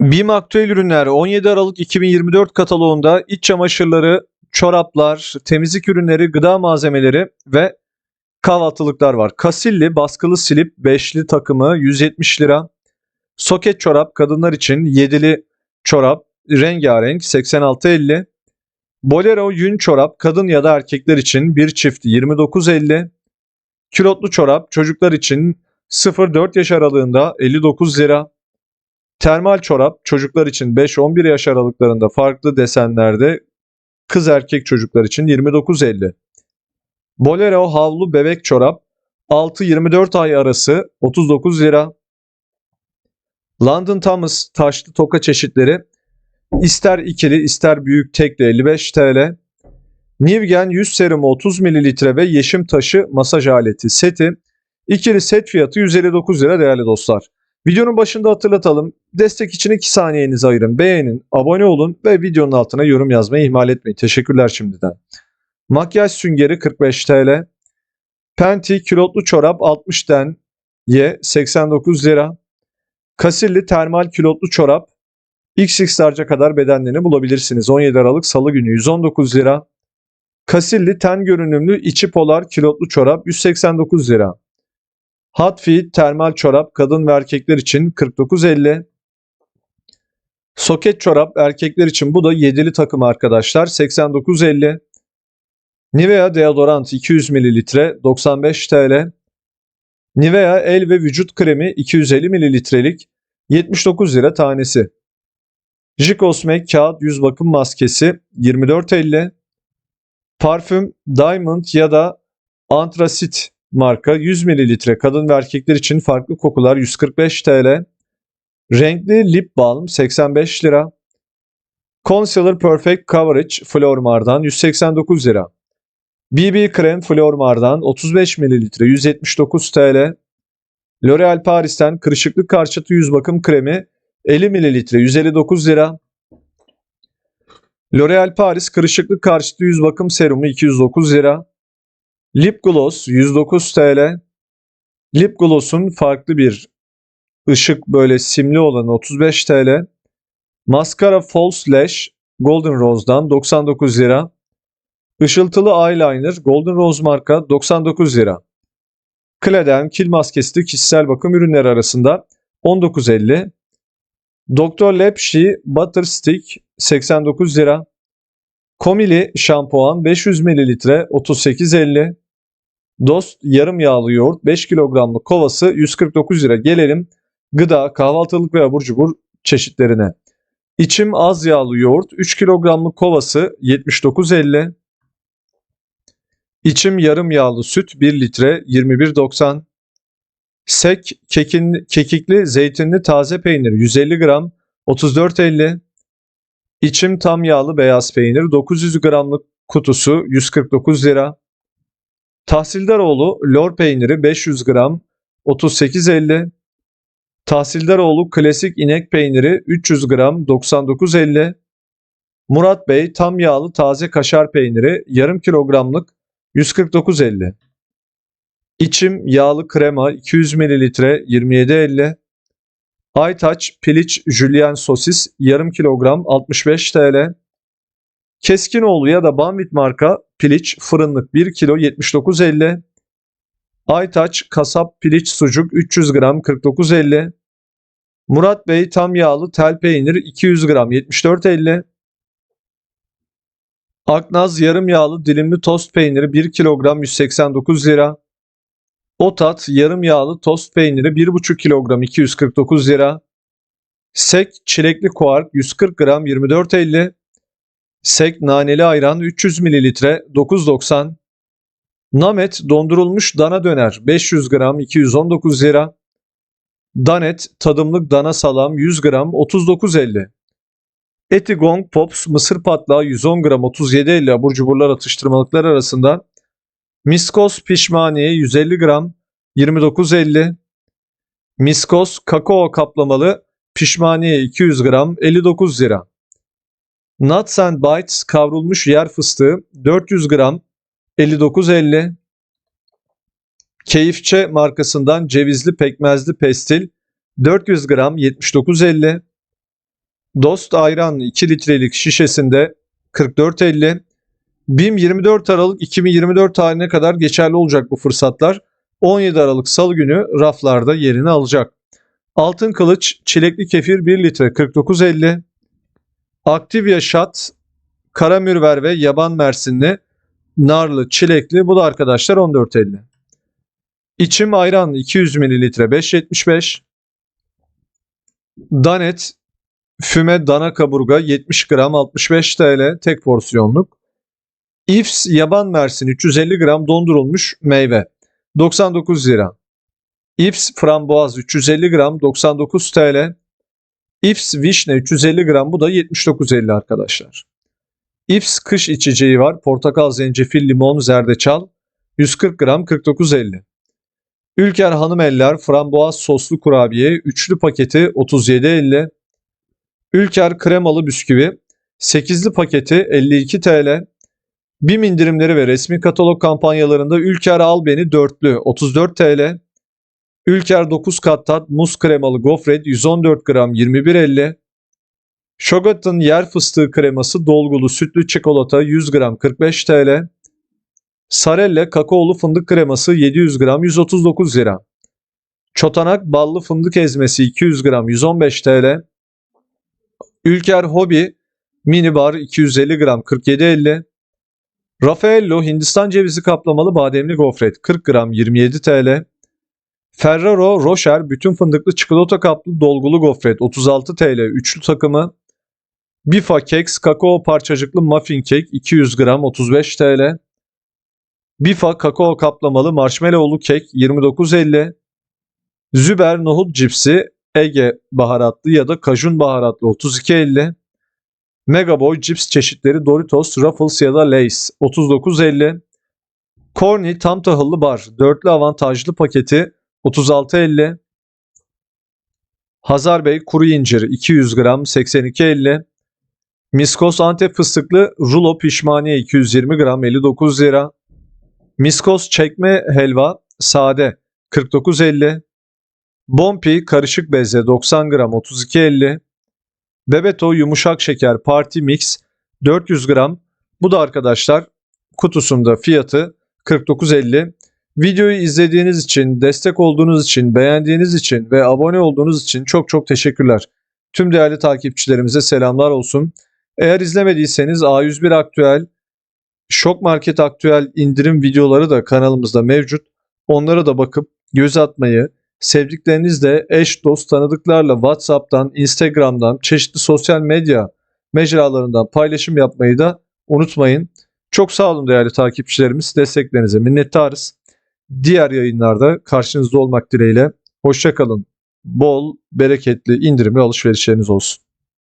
BİM Aktüel Ürünler 17 Aralık 2024 kataloğunda iç çamaşırları, çoraplar, temizlik ürünleri, gıda malzemeleri ve kahvaltılıklar var. Kasilli baskılı silip beşli takımı 170 lira. Soket çorap kadınlar için yedili çorap rengarenk 86.50. Bolero yün çorap kadın ya da erkekler için bir çift 29.50. Külotlu çorap çocuklar için 0-4 yaş aralığında 59 lira. Termal çorap çocuklar için 5-11 yaş aralıklarında farklı desenlerde kız erkek çocuklar için 29.50. Bolero havlu bebek çorap 6-24 ay arası 39 lira. London Thomas taşlı toka çeşitleri ister ikili ister büyük tekli 55 TL. Nivgen yüz serumu 30 ml ve yeşim taşı masaj aleti seti ikili set fiyatı 159 lira değerli dostlar. Videonun başında hatırlatalım. Destek için 2 saniyenizi ayırın. Beğenin, abone olun ve videonun altına yorum yazmayı ihmal etmeyin. Teşekkürler şimdiden. Makyaj süngeri 45 TL. Penti külotlu çorap 60'den Y 89 lira. Kasilli termal külotlu çorap XX large'a kadar bedenlerini bulabilirsiniz. 17 Aralık Salı günü 119 lira. Kasilli ten görünümlü içi polar külotlu çorap 189 lira. Hot Fit termal çorap kadın ve erkekler için 49.50. Soket çorap erkekler için bu da yedili takım arkadaşlar 89.50. Nivea deodorant 200 ml 95 TL. Nivea el ve vücut kremi 250 mililitrelik 79 lira tanesi. Jikosmek kağıt yüz bakım maskesi 24.50. Parfüm Diamond ya da Antrasit marka 100 ml kadın ve erkekler için farklı kokular 145 TL. Renkli lip balm 85 lira. Concealer Perfect Coverage Flormar'dan 189 lira. BB krem Flormar'dan 35 ml 179 TL. L'Oreal Paris'ten kırışıklık karşıtı yüz bakım kremi 50 ml 159 lira. L'Oreal Paris kırışıklık karşıtı yüz bakım serumu 209 lira. Lip Gloss 109 TL. Lip Gloss'un farklı bir ışık böyle simli olanı 35 TL. Mascara False Lash Golden Rose'dan 99 lira. Işıltılı eyeliner Golden Rose marka 99 lira. Kleden kil maskesi kişisel bakım ürünleri arasında 19.50. Dr. Lepşi Butter Stick 89 lira. Komili şampuan 500 ml 38.50. Dost yarım yağlı yoğurt 5 kilogramlık kovası 149 lira. Gelelim gıda, kahvaltılık ve abur cubur çeşitlerine. İçim az yağlı yoğurt 3 kilogramlık kovası 79.50. İçim yarım yağlı süt 1 litre 21.90. Sek kekin, kekikli zeytinli taze peynir 150 gram 34.50. İçim tam yağlı beyaz peynir 900 gramlık kutusu 149 lira. Tahsildaroğlu lor peyniri 500 gram 38.50. Tahsildaroğlu klasik inek peyniri 300 gram 99.50. Murat Bey tam yağlı taze kaşar peyniri yarım kilogramlık 149.50. İçim yağlı krema 200 ml 27.50. Aytaç piliç jülyen sosis yarım kilogram 65 TL. Keskinoğlu ya da Banvit marka piliç fırınlık 1 kilo 79.50. Aytaç kasap piliç sucuk 300 gram 49.50. Murat Bey tam yağlı tel peynir 200 gram 74.50. Aknaz yarım yağlı dilimli tost peyniri 1 kilogram 189 lira. Otat yarım yağlı tost peyniri 1,5 kilogram 249 lira. Sek çilekli kuark 140 gram 24.50. Sek naneli ayran 300 ml 9.90. Namet dondurulmuş dana döner 500 gram 219 lira. Danet tadımlık dana salam 100 gram 39.50. Etigong Pops mısır patlağı 110 gram 37.50 abur cuburlar atıştırmalıklar arasında. Miskos pişmaniye 150 gram 29.50. Miskos kakao kaplamalı pişmaniye 200 gram 59 lira. Nuts and Bites kavrulmuş yer fıstığı 400 gram 59.50. Keyifçe markasından cevizli pekmezli pestil 400 gram 79.50. Dost ayran 2 litrelik şişesinde 44.50. BİM 24 Aralık 2024 tarihine kadar geçerli olacak bu fırsatlar. 17 Aralık Salı günü raflarda yerini alacak. Altın Kılıç çilekli kefir 1 litre 49.50. Activia Shot kara mürver ve yaban mersinli narlı çilekli bu da arkadaşlar 14.50. İçim ayran 200 ml 5.75. Danet füme dana kaburga 70 gram 65 TL tek porsiyonluk. Ifs yaban mersin 350 gram dondurulmuş meyve 99 lira. Ifs framboaz 350 gram 99 TL. Ifs vişne 350 gram bu da 79.50 arkadaşlar. Ifs kış içeceği var. Portakal, zencefil, limon, zerdeçal 140 gram 49.50. Ülker Hanım Eller framboaz soslu kurabiye üçlü paketi 37.50. Ülker kremalı bisküvi 8'li paketi 52 TL. BİM indirimleri ve resmi katalog kampanyalarında Ülker Al Beni dörtlü 34 TL. Ülker 9 kat tat muz kremalı gofret 114 gram 21.50. Shogat'ın yer fıstığı kreması dolgulu sütlü çikolata 100 gram 45 TL. Sarelle kakaolu fındık kreması 700 gram 139 lira. Çotanak ballı fındık ezmesi 200 gram 115 TL. Ülker Hobi mini bar 250 gram 47.50. Raffaello Hindistan cevizi kaplamalı bademli gofret 40 gram 27 TL. Ferrero Rocher bütün fındıklı çikolata kaplı dolgulu gofret 36 TL üçlü takımı. Bifa Keks kakao parçacıklı muffin kek 200 gram 35 TL. Bifa kakao kaplamalı marshmallowlu kek 29.50. Züber nohut cipsi Ege baharatlı ya da kajun baharatlı 32.50. Megaboy cips çeşitleri Doritos, Ruffles ya da Lay's 39.50. Corny tam tahıllı bar dörtlü avantajlı paketi 36.50. Hazar Bey kuru incir 200 gram 82.50. Miskos Antep fıstıklı rulo pişmaniye 220 gram 59 lira. Miskos çekme helva sade 49.50. Bompi karışık bezle 90 gram 32.50. Bebeto yumuşak şeker party mix 400 gram. Bu da arkadaşlar kutusunda fiyatı 49.50. Videoyu izlediğiniz için, destek olduğunuz için, beğendiğiniz için ve abone olduğunuz için çok çok teşekkürler. Tüm değerli takipçilerimize selamlar olsun. Eğer izlemediyseniz A101 Aktüel, Şok Market Aktüel indirim videoları da kanalımızda mevcut. Onlara da bakıp göz atmayı, sevdiklerinizle eş dost tanıdıklarla WhatsApp'tan, Instagram'dan, çeşitli sosyal medya mecralarından paylaşım yapmayı da unutmayın. Çok sağ olun değerli takipçilerimiz. Desteklerinize minnettarız. Diğer yayınlarda karşınızda olmak dileğiyle. Hoşçakalın. Bol, bereketli, indirimli alışverişleriniz olsun.